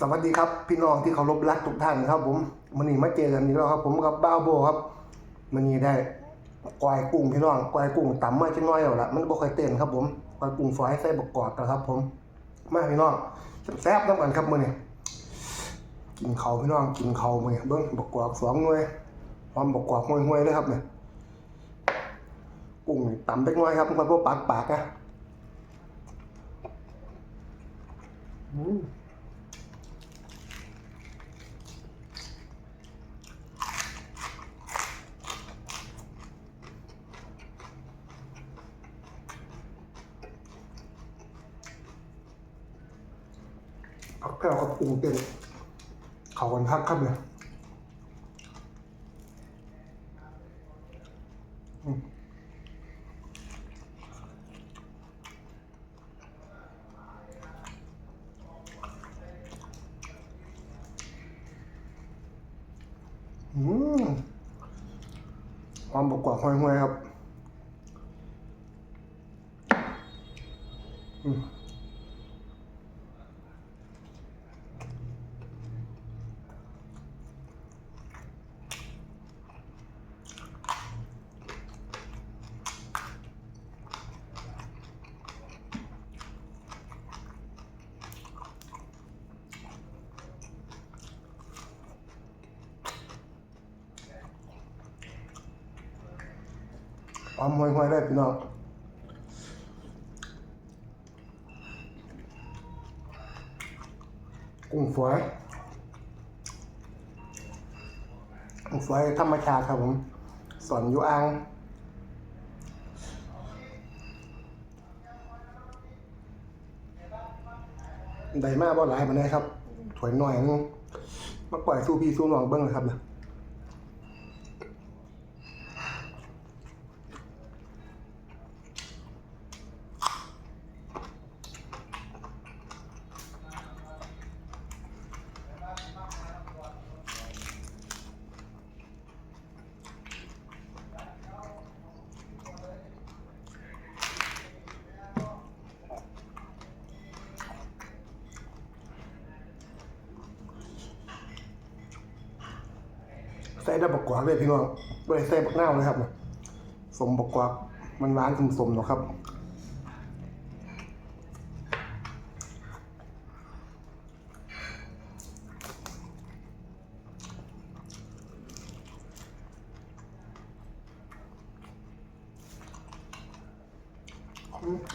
สวัสดีครับพี่น้องที่เคารพรักทุกท่านครับ ผมมันนี่มาเจอกันอีกแล้วครับ ผมกับบ้าวโบครับมันนี่ได้กวายกุ้งพี่น้องกวายกุ้งต่ำมาจังน้อยแล้วละมันบ่ค่อยเต้นครับ ผมกวายกุ้งฝอยใส่บกกอดนะครับ ผมมาพี่น้องแซ่บๆน้ำกันครับมื้อนี้กินเขาพี่น้องกินเขาวมื้อนี้เบิ่งบกกอกสองหน่วยหอมบกกอกห่วยๆเลยครับเนี่ยกุ้งต่ำเล็กน้อยครับมันบ่ปากปากๆนะอืม ผักแพรวกับปูเต็มเขากันพักครับเนี่ยอืมความบกกว่าห้อยๆครับ อืม อมห่วยๆได้พี่น้องกุ้งฝอยกุ้งฝอยธรรมชาติครับผมสอนอยู่อ่างได้มากบ่หลายมาได้ครับถวยหน่อยนึงมาปล่อยสู้พี่สู้น้องเบิ้งเลยครับเนี่ย ได้บกกวากเลยพี่น้องไม่ได้ใส่บักหน้าวเลยครับสมบกกวากมันหวานสมสมๆเนาะครับ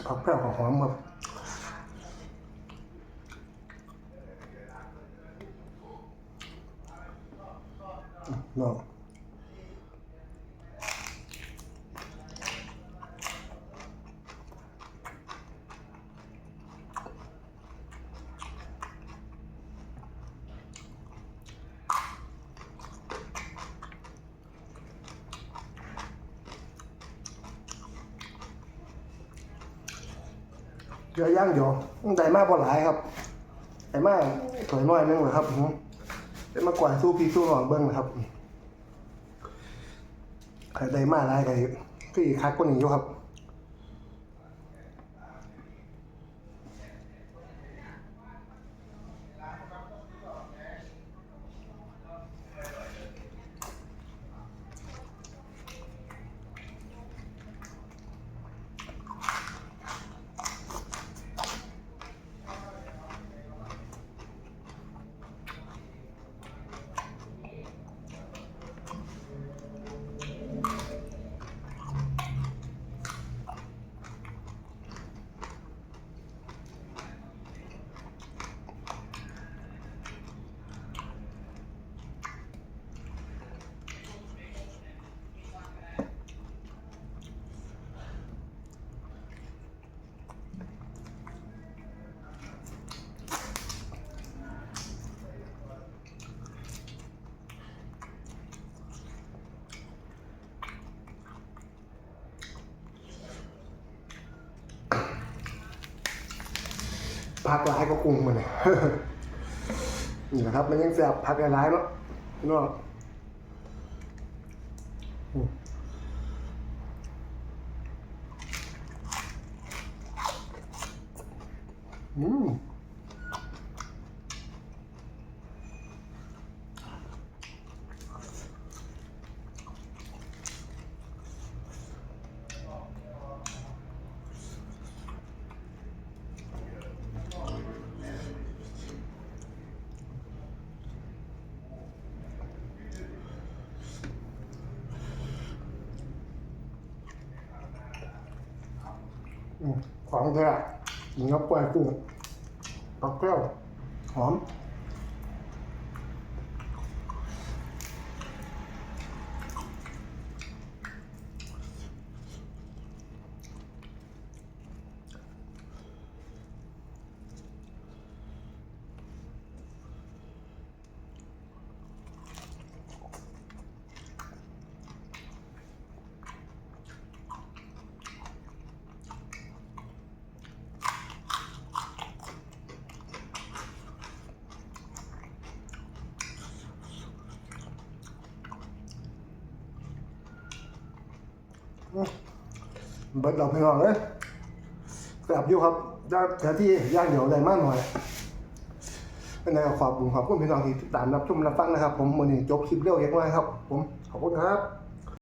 ผักแพรวหอมๆครับ อืมเนาะยวย่างเดี๋ยวได้มากพอหลายครับได้มากถอยน้อยนึงเหรอครับ ได้มากกว่าสู้พี่สู้หลองเบิ้งนะครับใครได้มากหลายใครพี่คักคนหนึ่งอยู่ครับ พักร้ายก็กุ้งมันนี่นี่นะครับ มันยังแสบพักร้ายเนาะพี่น้องอืมอืม ของแท้กินกับกล้วยกุ้งปักแก้วหอม เบิดดอกไปลองเลยกลับอยู่ครับได้แต่ที่ย่างเดี๋ยวได้มากหน่อยเป็นไงขอบคุณขอบคุณพี่น้องที่ติดตามรับชมรับฟังนะครับ ผมวันนี้จบคลิปเร็วเยอะมากครับ ผมขอบคุณครับ